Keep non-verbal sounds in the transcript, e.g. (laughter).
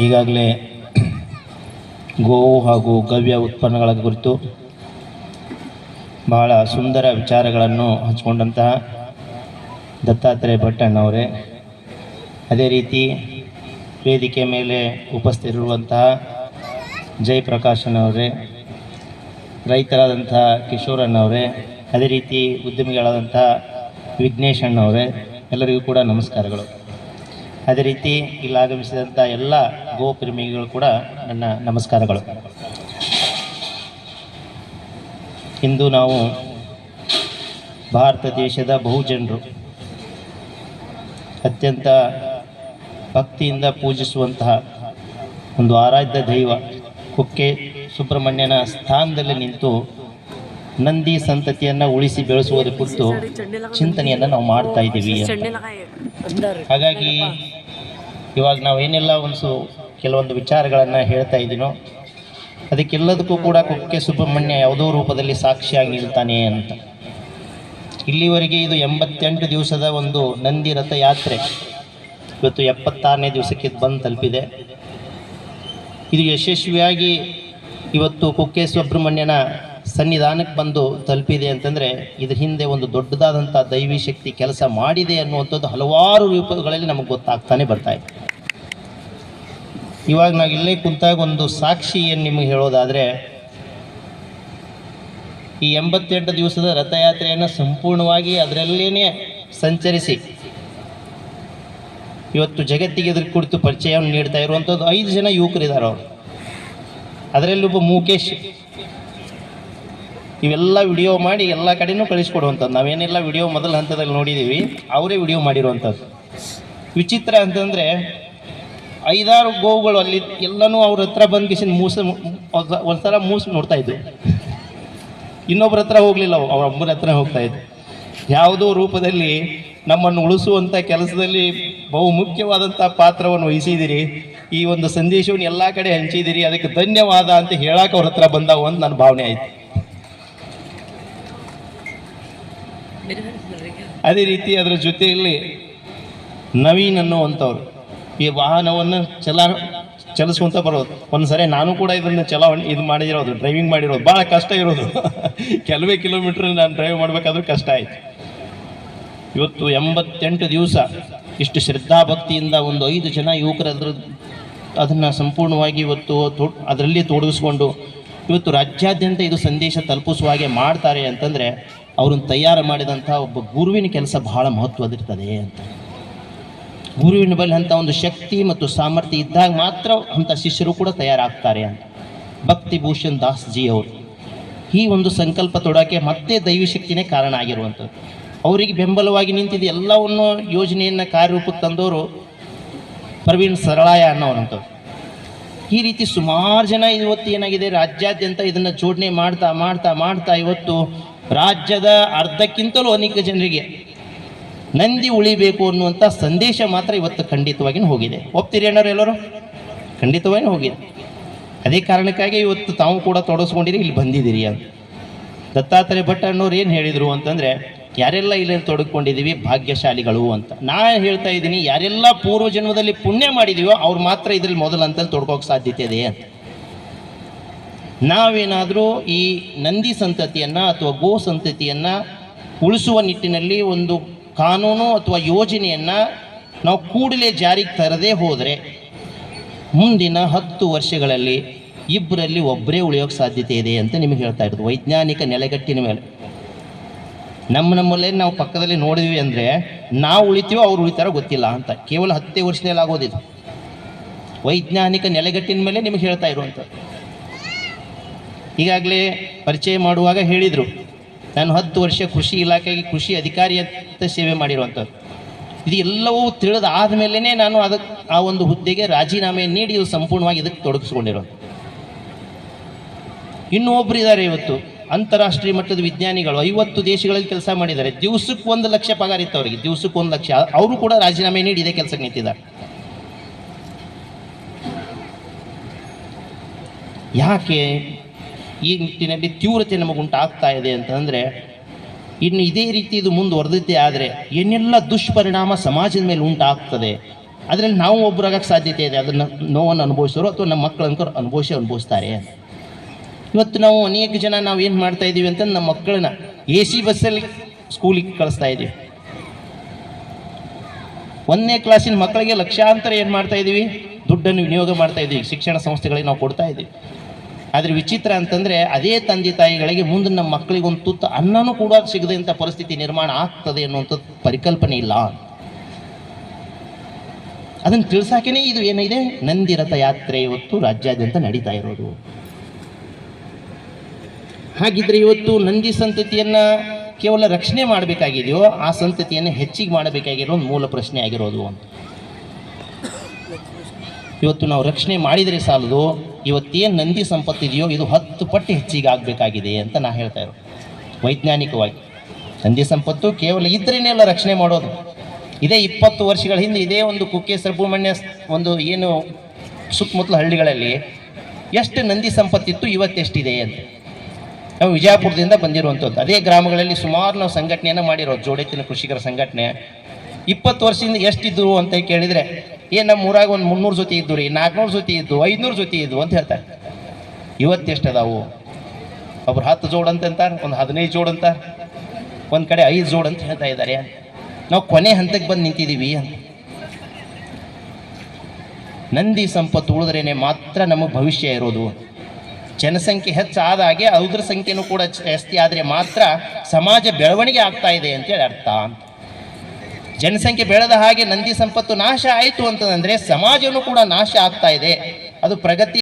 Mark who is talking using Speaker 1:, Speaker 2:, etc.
Speaker 1: ಈಗಾಗಲೇ ಗೋವು ಹಾಗೂ ಗವ್ಯ ಉತ್ಪನ್ನಗಳ ಕುರಿತು ಬಹಳ ಸುಂದರ ವಿಚಾರಗಳನ್ನು ಹಂಚಿಕೊಂಡಂತಹ ದತ್ತಾತ್ರೇಯ ಭಟ್ಟಣ್ಣವರೇ ಅದೇ ರೀತಿ ವೇದಿಕೆ ಮೇಲೆ ಉಪಸ್ಥಿತಿರುವಂತಹ ಜಯಪ್ರಕಾಶನವರೇ ರೈತರಾದಂಥ ಕಿಶೋರಣ್ಣವರೇ ಅದೇ ರೀತಿ ಉದ್ಯಮಿಗಳಾದಂಥ ವಿಘ್ನೇಶ್ ಅಣ್ಣವರೇ ಎಲ್ಲರಿಗೂ ಕೂಡ ನಮಸ್ಕಾರಗಳು. ಅದೇ ರೀತಿ ಇಲ್ಲಿ ಆಗಮಿಸಿದಂಥ ಎಲ್ಲ ಗೋಪ್ರೇಮಿಗಳು ಕೂಡ ನನ್ನ ನಮಸ್ಕಾರಗಳು. ಇಂದು ನಾವು ಭಾರತ ದೇಶದ ಬಹುಜನರು. ಅತ್ಯಂತ ಭಕ್ತಿಯಿಂದ ಪೂಜಿಸುವಂತಹ ಒಂದು ಆರಾಧ್ಯ ದೈವ ಕುಕ್ಕೆ ಸುಬ್ರಹ್ಮಣ್ಯನ ಸ್ಥಾನದಲ್ಲಿ ನಿಂತು ನಂದಿ ಸಂತತಿಯನ್ನು ಉಳಿಸಿ ಬೆಳೆಸುವುದರ ಕುರಿತು ಚಿಂತನೆಯನ್ನು ನಾವು ಮಾಡ್ತಾ ಇದ್ದೀವಿ ಹಾಗಾಗಿ ಇವಾಗ ನಾವು ಏನೆಲ್ಲ ಒಂದು ಕೆಲವೊಂದು ವಿಚಾರಗಳನ್ನು ಹೇಳ್ತಾ ಇದ್ದೀನೋ, ಅದಕ್ಕೆಲ್ಲದಕ್ಕೂ ಕೂಡ ಕುಕ್ಕೆ ಸುಬ್ರಹ್ಮಣ್ಯ ಯಾವುದೋ ರೂಪದಲ್ಲಿ ಸಾಕ್ಷಿಯಾಗಿ ನಿಲ್ತಾನೆ ಅಂತ. ಇಲ್ಲಿವರೆಗೆ ಇದು ಎಂಬತ್ತೆಂಟು ದಿವಸದ ಒಂದು ನಂದಿ ರಥ ಯಾತ್ರೆ. ಇವತ್ತು ಎಪ್ಪತ್ತಾರನೇ ದಿವಸಕ್ಕೆ ಬಂದು ತಲುಪಿದೆ. ಇದು ಯಶಸ್ವಿಯಾಗಿ ಇವತ್ತು ಕುಕ್ಕೆ ಸುಬ್ರಹ್ಮಣ್ಯನ ಸನ್ನಿಧಾನಕ್ಕೆ ಬಂದು ತಲುಪಿದೆ ಅಂತಂದರೆ, ಇದ್ರ ಹಿಂದೆ ಒಂದು ದೊಡ್ಡದಾದಂಥ ದೈವಿ ಶಕ್ತಿ ಕೆಲಸ ಮಾಡಿದೆ ಅನ್ನುವಂಥದ್ದು ಹಲವಾರು ರೂಪಗಳಲ್ಲಿ ನಮಗೆ ಗೊತ್ತಾಗ್ತಾನೆ ಬರ್ತಾ ಇವಾಗ ನಾವು ಇಲ್ಲೇ ಕುಂತಾಗ ಒಂದು ಸಾಕ್ಷಿ ಏನು ನಿಮಗೆ ಹೇಳೋದಾದರೆ, ಈ ಎಂಬತ್ತೆಂಟು ದಿವಸದ ರಥಯಾತ್ರೆಯನ್ನು ಸಂಪೂರ್ಣವಾಗಿ ಅದರಲ್ಲೇ ಸಂಚರಿಸಿ, ಇವತ್ತು ಜಗತ್ತಿಗೆ ಇದ್ರ ಕುರಿತು ಪರಿಚಯವನ್ನು ನೀಡ್ತಾ ಇರುವಂಥದ್ದು ಐದು ಜನ ಯುವಕರಿದ್ದಾರೆ ಅವರು. ಅದರಲ್ಲೊಬ್ಬ ಮುಖೇಶ್ ಇವೆಲ್ಲ ವಿಡಿಯೋ ಮಾಡಿ ಎಲ್ಲ ಕಡೆನೂ ಕಳಿಸ್ಕೊಡುವಂಥದ್ದು. ನಾವೇನೆಲ್ಲ ವಿಡಿಯೋ ಮೊದಲ ಹಂತದಲ್ಲಿ ನೋಡಿದ್ದೀವಿ ಅವರೇ ವಿಡಿಯೋ ಮಾಡಿರುವಂಥದ್ದು. ವಿಚಿತ್ರ ಅಂತಂದರೆ ಐದಾರು ಗೋವುಗಳು ಅಲ್ಲಿ ಎಲ್ಲನೂ ಅವ್ರ ಹತ್ರ ಬಂದ್ಗಿಸಿನ ಮೂಸ ಒಂದ್ಸಲ ಮೂಸ್ ನೋಡ್ತಾ ಇದ್ವು. ಇನ್ನೊಬ್ಬರ ಹತ್ರ ಹೋಗಲಿಲ್ಲ ಅವ್ರ ಒಬ್ಬರ ಹತ್ರ ಹೋಗ್ತಾ ಇದ್ವು. ಯಾವುದೋ ರೂಪದಲ್ಲಿ ನಮ್ಮನ್ನು ಉಳಿಸುವಂಥ ಕೆಲಸದಲ್ಲಿ ಬಹು ಮುಖ್ಯವಾದಂಥ ಪಾತ್ರವನ್ನು ವಹಿಸಿದಿರಿ. ಈ ಒಂದು ಸಂದೇಶವನ್ನು ಎಲ್ಲ ಕಡೆ ಹಂಚಿದಿರಿ. ಅದಕ್ಕೆ ಧನ್ಯವಾದ ಅಂತ ಹೇಳಕ್ಕೆ ಅವ್ರ ಹತ್ರ ಬಂದಾವ ಅಂತ ನನ್ನ ಭಾವನೆ ಆಯ್ತು. ಅದೇ ರೀತಿ ಅದರ ಜೊತೆಯಲ್ಲಿ ನವೀನ್ ಅನ್ನುವಂಥವ್ರು. ಈ ವಾಹನವನ್ನು ಚಲ ಚಲಿಸ್ಕೊಂತ ಬರೋದು. ಒಂದು ಸರಿ ನಾನು ಕೂಡ ಇದನ್ನು ಚಲಾವಣೆ ಇದು ಮಾಡಿರೋದು ಡ್ರೈವಿಂಗ್ ಮಾಡಿರೋದು ಭಾಳ ಕಷ್ಟ ಇರೋದು. (laughs) ಕೆಲವೇ ಕಿಲೋಮೀಟ್ರ್ ನಾನು ಡ್ರೈವ್ ಮಾಡಬೇಕಾದ್ರೂ ಕಷ್ಟ ಆಯಿತು. ಇವತ್ತು ಎಂಬತ್ತೆಂಟು ದಿವಸ ಇಷ್ಟು ಶ್ರದ್ಧಾಭಕ್ತಿಯಿಂದ ಒಂದು ಐದು ಜನ ಯುವಕರು ಅದ್ರ, ಅದನ್ನು ಸಂಪೂರ್ಣವಾಗಿ ಇವತ್ತು ಅದರಲ್ಲಿ ತೊಡಗಿಸ್ಕೊಂಡು ಇವತ್ತು ರಾಜ್ಯಾದ್ಯಂತ ಇದು ಸಂದೇಶ ತಲುಪಿಸುವ ಹಾಗೆ ಮಾಡ್ತಾರೆ ಅಂತಂದರೆ ಅವ್ರನ್ನ ತಯಾರು ಮಾಡಿದಂಥ ಒಬ್ಬ ಗುರುವಿನ ಕೆಲಸ ಬಹಳ ಮಹತ್ವದಿರ್ತದೆ ಅಂತ. ಗುರುವಿನ ಬಳಿ ಅಂಥ ಒಂದು ಶಕ್ತಿ ಮತ್ತು ಸಾಮರ್ಥ್ಯ ಇದ್ದಾಗ ಮಾತ್ರ ಅಂಥ ಶಿಷ್ಯರು ಕೂಡ ತಯಾರಾಗ್ತಾರೆ ಅಂತ. ಭಕ್ತಿ ಭೂಷಣ್ ದಾಸ್ ಜಿ ಅವರು ಈ ಒಂದು ಸಂಕಲ್ಪ ತೊಡೋಕೆ ಮತ್ತೆ ದೈವಿ ಶಕ್ತಿನೇ ಕಾರಣ ಆಗಿರುವಂಥದ್ದು. ಅವರಿಗೆ ಬೆಂಬಲವಾಗಿ ನಿಂತಿದ್ದ ಎಲ್ಲವನ್ನು ಯೋಜನೆಯನ್ನು ಕಾರ್ಯರೂಪಕ್ಕೆ ತಂದವರು ಪ್ರವೀಣ್ ಸರಳಾಯ ಅನ್ನೋರಂಥವ್ರು ಈ ರೀತಿ ಸುಮಾರು ಜನ ಇವತ್ತು ಏನಾಗಿದೆ, ರಾಜ್ಯಾದ್ಯಂತ ಇದನ್ನು ಜೋಡಣೆ ಮಾಡ್ತಾ ಮಾಡ್ತಾ ಮಾಡ್ತಾ ಇವತ್ತು ರಾಜ್ಯದ ಅರ್ಧಕ್ಕಿಂತಲೂ ಅನೇಕ ಜನರಿಗೆ ನಂದಿ ಉಳಿಬೇಕು ಅನ್ನುವಂಥ ಸಂದೇಶ ಮಾತ್ರ ಇವತ್ತು ಖಂಡಿತವಾಗಿ ಹೋಗಿದೆ. ಒಪ್ತೀರಿ ಅಣ್ಣವ್ರು ಎಲ್ಲರೂ? ಖಂಡಿತವಾಗಿ ಹೋಗಿದೆ. ಅದೇ ಕಾರಣಕ್ಕಾಗಿ ಇವತ್ತು ತಾವು ಕೂಡ ತೊಡಸ್ಕೊಂಡಿರಿ ಇಲ್ಲಿ ಬಂದಿದ್ದೀರಿ ಅಂತ. ದತ್ತಾತ್ರೇಯ ಭಟ್ ಅನ್ನೋರು ಏನು ಹೇಳಿದರು ಅಂತಂದರೆ, ಯಾರೆಲ್ಲ ಇಲ್ಲಿ ತೊಡಗಿಕೊಂಡಿದ್ದೀವಿ ಭಾಗ್ಯಶಾಲಿಗಳು ಅಂತ. ನಾ ಹೇಳ್ತಾ ಇದ್ದೀನಿ, ಯಾರೆಲ್ಲ ಪೂರ್ವ ಜನ್ಮದಲ್ಲಿ ಪುಣ್ಯ ಮಾಡಿದೀವೋ ಅವ್ರು ಮಾತ್ರ ಇದ್ರಲ್ಲಿ ಮೊದಲು ಅಂತಲ್ಲಿ ತೊಡ್ಕೋಕೆ ಸಾಧ್ಯತೆ ಇದೆ ಅಂತ. ನಾವೇನಾದರೂ ಈ ನಂದಿ ಸಂತತಿಯನ್ನು ಅಥವಾ ಗೋ ಸಂತತಿಯನ್ನು ಉಳಿಸುವ ನಿಟ್ಟಿನಲ್ಲಿ ಒಂದು ಕಾನೂನು ಅಥವಾ ಯೋಜನೆಯನ್ನು ನಾವು ಕೂಡಲೇ ಜಾರಿಗೆ ತರದೇ ಹೋದರೆ ಮುಂದಿನ ಹತ್ತು ವರ್ಷಗಳಲ್ಲಿ ಇಬ್ಬರಲ್ಲಿ ಒಬ್ಬರೇ ಉಳಿಯೋಕ್ಕೆ ಸಾಧ್ಯತೆ ಇದೆ ಅಂತ ನಿಮಗೆ ಹೇಳ್ತಾ ಇರೋದು. ವೈಜ್ಞಾನಿಕ ನೆಲೆಗಟ್ಟಿನ ಮೇಲೆ. ನಮ್ಮ ನಮ್ಮಲ್ಲೇ ನಾವು ಪಕ್ಕದಲ್ಲಿ ನೋಡಿದ್ವಿ ಅಂದರೆ ನಾವು ಉಳಿತೀವೋ ಅವ್ರು ಉಳಿತಾರೋ ಗೊತ್ತಿಲ್ಲ ಅಂತ. ಕೇವಲ ಹತ್ತೇ ವರ್ಷದಲ್ಲಿ ಆಗೋದಿದು ವೈಜ್ಞಾನಿಕ ನೆಲೆಗಟ್ಟಿನ ಮೇಲೆ ನಿಮಗೆ ಹೇಳ್ತಾ ಇರುವಂಥದ್ದು. ಈಗಾಗಲೇ ಪರಿಚಯ ಮಾಡುವಾಗ ಹೇಳಿದರು. ನಾನು ಹತ್ತು ವರ್ಷ ಕೃಷಿ ಇಲಾಖೆಗೆ ಕೃಷಿ ಅಧಿಕಾರಿ ಅಂತ ಸೇವೆ ಮಾಡಿರುವಂಥದ್ದು. ಇದು ಎಲ್ಲವೂ ತಿಳಿದ ಆದಮೇಲೆ ನಾನು ಅದಕ್ಕೆ ಆ ಒಂದು ಹುದ್ದೆಗೆ ರಾಜೀನಾಮೆ ನೀಡಿ ಸಂಪೂರ್ಣವಾಗಿ ಇದಕ್ಕೆ ತೊಡಗಿಸ್ಕೊಂಡಿರೋದು. ಇನ್ನೂ ಒಬ್ಬರು ಇದ್ದಾರೆ ಇವತ್ತು. ಅಂತಾರಾಷ್ಟ್ರೀಯ ಮಟ್ಟದ ವಿಜ್ಞಾನಿಗಳು, ಐವತ್ತು ದೇಶಗಳಲ್ಲಿ ಕೆಲಸ ಮಾಡಿದ್ದಾರೆ. ದಿವಸಕ್ಕೆ ಒಂದು ಲಕ್ಷ ಪಗಾರ ಇತ್ತು ಅವರಿಗೆ. ದಿವಸಕ್ಕೆ ಒಂದು ಲಕ್ಷ. ಅವರು ಕೂಡ ರಾಜೀನಾಮೆ ನೀಡಿ ಇದೇ ಕೆಲಸಕ್ಕೆ ನಿಂತಿದ್ದಾರೆ. ಯಾಕೆ? ಈ ನಿಟ್ಟಿನಲ್ಲಿ ತೀವ್ರತೆ ನಮಗುಂಟಾಗ್ತಾ ಇದೆ ಅಂತಂದರೆ ಇನ್ನು ಇದೇ ರೀತಿ ಇದು ಮುಂದುವರೆದಿದ್ದೇ ಆದರೆ ಏನೆಲ್ಲ ದುಷ್ಪರಿಣಾಮ ಸಮಾಜದ ಮೇಲೆ ಉಂಟಾಗ್ತದೆ, ಅದರಲ್ಲಿ ನಾವು ಒಬ್ಬರಾಗಕ್ಕೆ ಸಾಧ್ಯತೆ ಇದೆ ಅದನ್ನು ನೋವನ್ನು ಅನುಭವಿಸೋರು ಅಥವಾ ನಮ್ಮ ಮಕ್ಕಳು ಅನ್ಕೋ ಅನುಭವಿಸಿ ಅನುಭವಿಸ್ತಾರೆ. ಇವತ್ತು ನಾವು ಅನೇಕ ಜನ ನಾವು ಏನು ಮಾಡ್ತಾ ಇದ್ದೀವಿ ಅಂತ ನಮ್ಮ ಮಕ್ಕಳನ್ನ ಎ ಸಿ ಬಸ್ಸಲ್ಲಿ ಸ್ಕೂಲಿಗೆ ಕಳಿಸ್ತಾ ಇದ್ದೀವಿ. ಒಂದನೇ ಕ್ಲಾಸಿನ ಮಕ್ಕಳಿಗೆ ಲಕ್ಷಾಂತರ ಏನು ಮಾಡ್ತಾ ಇದ್ದೀವಿ? ದುಡ್ಡನ್ನು ವಿನಿಯೋಗ ಮಾಡ್ತಾ ಇದ್ದೀವಿ. ಶಿಕ್ಷಣ ಸಂಸ್ಥೆಗಳಿಗೆ ನಾವು ಕೊಡ್ತಾ ಇದ್ದೀವಿ. ಆದರೆ ವಿಚಿತ್ರ ಅಂತಂದರೆ ಅದೇ ತಂದೆ ತಾಯಿಗಳಿಗೆ ಮುಂದೆ ನಮ್ಮ ಮಕ್ಕಳಿಗೆ ಒಂದು ತುತ್ತು ಅನ್ನನೂ ಕೂಡ ಸಿಗದೆ ಅಂತ ಪರಿಸ್ಥಿತಿ ನಿರ್ಮಾಣ ಆಗ್ತದೆ ಅನ್ನುವಂಥದ್ದು ಪರಿಕಲ್ಪನೆ ಇಲ್ಲ. ಅದನ್ನು ತಿಳ್ಸಾಕೇನೆ ಇದು ಏನಿದೆ? ನಂದಿರಥ ಯಾತ್ರೆ ಇವತ್ತು ರಾಜ್ಯಾದ್ಯಂತ ನಡೀತಾ ಇರೋದು. ಹಾಗಿದ್ರೆ ಇವತ್ತು ನಂದಿ ಸಂತತಿಯನ್ನು ಕೇವಲ ರಕ್ಷಣೆ ಮಾಡಬೇಕಾಗಿದೆಯೋ, ಆ ಸಂತತಿಯನ್ನು ಹೆಚ್ಚಿಗೆ ಮಾಡಬೇಕಾಗಿರೋ ಒಂದು ಮೂಲ ಪ್ರಶ್ನೆ ಆಗಿರೋದು ಅಂತ. ಇವತ್ತು ನಾವು ರಕ್ಷಣೆ ಮಾಡಿದರೆ ಸಾಲದು ಇವತ್ತೇನು ನಂದಿ ಸಂಪತ್ತಿದೆಯೋ ಇದು ಹತ್ತು ಪಟ್ಟು ಹೆಚ್ಚಿಗೆ ಆಗಬೇಕಾಗಿದೆ ಅಂತ ನಾ ಹೇಳ್ತಾ ಇರೋದು. ವೈಜ್ಞಾನಿಕವಾಗಿ. ನಂದಿ ಸಂಪತ್ತು ಕೇವಲ ಇದ್ರೇನೆಲ್ಲ ರಕ್ಷಣೆ ಮಾಡೋದು. ಇದೇ ಇಪ್ಪತ್ತು ವರ್ಷಗಳ ಹಿಂದೆ ಇದೇ ಒಂದು ಕುಕ್ಕೆ ಸುಬ್ರಹ್ಮಣ್ಯ ಒಂದು ಏನು ಸುತ್ತಮುತ್ತಲ ಹಳ್ಳಿಗಳಲ್ಲಿ ಎಷ್ಟು ನಂದಿ ಸಂಪತ್ತಿತ್ತು ಇವತ್ತೆಷ್ಟಿದೆ ಅಂತ. ನಾವು ವಿಜಯಪುರದಿಂದ ಬಂದಿರುವಂಥದ್ದು. ಅದೇ ಗ್ರಾಮಗಳಲ್ಲಿ ಸುಮಾರು ನಾವು ಸಂಘಟನೆಯನ್ನು ಮಾಡಿರೋದು. ಜೋಡೆತ್ತಿನ ಕೃಷಿಕರ ಸಂಘಟನೆ. ಇಪ್ಪತ್ತು ವರ್ಷದಿಂದ ಎಷ್ಟಿದ್ರು ಅಂತ ಕೇಳಿದರೆ ಏ ನಮ್ಮ ಊರಾಗ ಒಂದು ಮುನ್ನೂರು ಜೊತೆ ಇದ್ದು ರೀ ನಾಲ್ಕುನೂರು ಜೊತೆ ಇದ್ದು, ಐದುನೂರು ಜೊತೆ ಇದ್ದು ಅಂತ ಹೇಳ್ತಾರೆ. ಇವತ್ತೆಷ್ಟು ಅದಾವು? ಒಬ್ರು ಹತ್ತು ಜೋಡ್ ಅಂತ ಅಂತಾರೆ, ಒಂದು ಹದಿನೈದು ಜೋಡ್ ಅಂತ ಒಂದು ಕಡೆ ಐದು ಜೋಡ್ ಅಂತ ಹೇಳ್ತಾ ಇದ್ದಾರೆ ನಾವು ಕೊನೆ ಹಂತಕ್ಕೆ ಬಂದು ನಿಂತಿದ್ದೀವಿ ಅಂತ. ನಂದಿ ಸಂಪತ್ತು ಉಳಿದ್ರೇನೆ ಮಾತ್ರ ನಮಗೆ ಭವಿಷ್ಯ ಇರೋದು. ಜನಸಂಖ್ಯೆ ಹೆಚ್ಚಾದ ಹಾಗೆ ಅದ್ರ ಸಂಖ್ಯೆನೂ ಕೂಡ ಜಾಸ್ತಿ ಆದರೆ ಮಾತ್ರ ಸಮಾಜ ಬೆಳವಣಿಗೆ ಆಗ್ತಾ ಇದೆ ಅಂತೇಳಿ ಅರ್ಥ ಜನಸಂಖ್ಯೆ ಬೆಳೆದ ಹಾಗೆ ನಂದಿ ಸಂಪತ್ತು ನಾಶ ಆಯಿತು ಅಂತಂದ್ರೆ ಸಮಾಜನೂ ಕೂಡ ನಾಶ ಆಗ್ತಾ ಇದೆ. ಅದು ಪ್ರಗತಿ